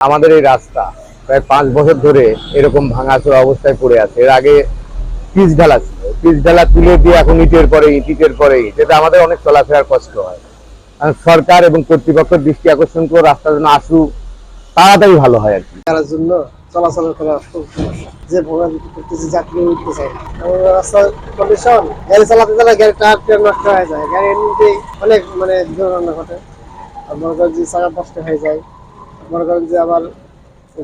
আমাদের এই রাস্তা প্রায় পাঁচ বছর ধরে এরকম ভাঙাচোরা অবস্থায় পড়ে আছে। এর আগে পিচ ঢালা ছিল। পিচ ঢালা তুলে দিয়ে এখন ইটের পরে ইট ইটের পরে এতে আমাদের অনেক চলাফেরার কষ্ট হয়। সরকার এবং কর্তৃপক্ষের দৃষ্টি আকর্ষণ করে রাস্তা যেন আসুক তাড়াতাড়ি ভালো হয় আর কি। জন্য চলাচল করা উঠতে রাস্তার নষ্ট হয়ে যায়। অনেক মানে ঘটে। হয়ে যায়। মনে করেন যে আবার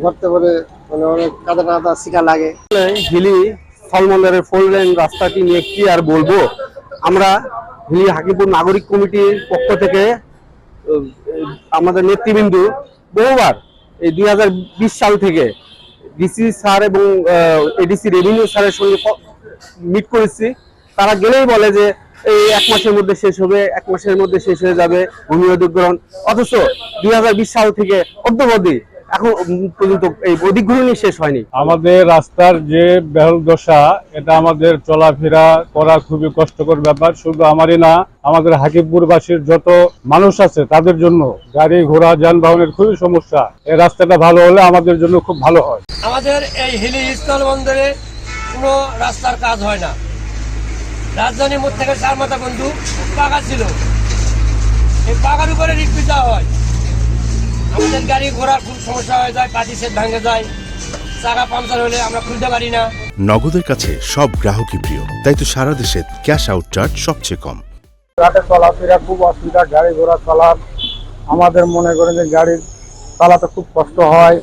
ঘরতে পরে মানে অনেক কাদা টাদা শিকা লাগে। হিলি ফলমন্দারের ফোর লেন রাস্তাটি নিয়ে কি আর বলব? আমরা হিলি হাকিপুর নাগরিক কমিটির পক্ষ থেকে আমাদের নেতৃবৃন্দ বহুবার এই দুই হাজার বিশ সাল থেকে ডিসি স্যার এবং এডিসি রেভিনিউ স্যারের সঙ্গে মিট করেছি। তারা গেলেই বলে যে এই এক মাসের মধ্যে শেষ হবে এক মাসের মধ্যে শেষ হয়ে যাবে ভূমি অধিগ্রহণ। অথচ দুই হাজার বিশ সাল থেকে অদ্যবধি এখন পর্যন্ত এই অধিগ্রহণই শেষ হয়নি। আমাদের রাস্তার যে বেহল দশা এটা আমাদের চলাফেরা করা খুবই কষ্টকর ব্যাপার। শুধু আমারই না আমাদের হাকিমপুরবাসীর যত মানুষ আছে তাদের জন্য গাড়ি ঘোড়া যানবাহনের খুবই সমস্যা। এই রাস্তাটা ভালো হলে আমাদের জন্য খুব ভালো হয়। আমাদের এই হিলি স্থল বন্দরে কোনো রাস্তার কাজ হয় না। রাজধানীর মোড় থেকে চার মাথা বন্ধু পাকা ছিল। এই পাকার উপরে রিক্সি দেওয়া হয়। আমাদের গাড়ি ঘোড়ার খুব সমস্যা হয়ে যায় পাটি সেট ভাঙে যায় চাকা পাংচার হলে আমরা খুলতে পারি না। নগদের কাছে সব গ্রাহকই প্রিয় তাই তো সারা দেশে ক্যাশ আউট চার্জ সবচেয়ে কম। রাতে চলাফেরা খুব অসুবিধা গাড়ি ঘোড়া চলার। আমাদের মনে করেন যে গাড়ি চালাতে খুব কষ্ট হয়।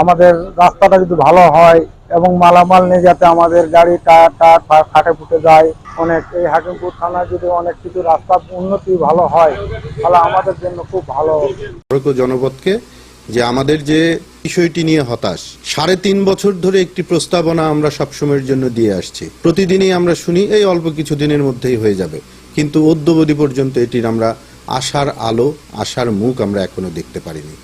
আমাদের রাস্তাটা যদি ভালো হয় এবং মালামাল নিয়ে যাতে আমাদের গাড়ি টায়ার টায়ার ফাটে ফুটে যায় অনেক এই হাকিমপুর থানায় যদি অনেক কিছু রাস্তা উন্নতি ভালো হয়, তাহলে আমাদের জন্য খুব ভালো সড়ক যে আমাদের যে বিষয়টি নিয়ে হতাশ, সাড়ে তিন বছর ধরে একটি প্রস্তাবনা আমরা সবসময়ের জন্য দিয়ে আসছি। প্রতিদিনই আমরা শুনি, এই অল্প কিছু দিনের মধ্যেই হয়ে যাবে। কিন্তু অদ্যবধি পর্যন্ত এটির আমরা আশার আলো, আশার মুখ আমরা এখনও দেখতে পারিনি।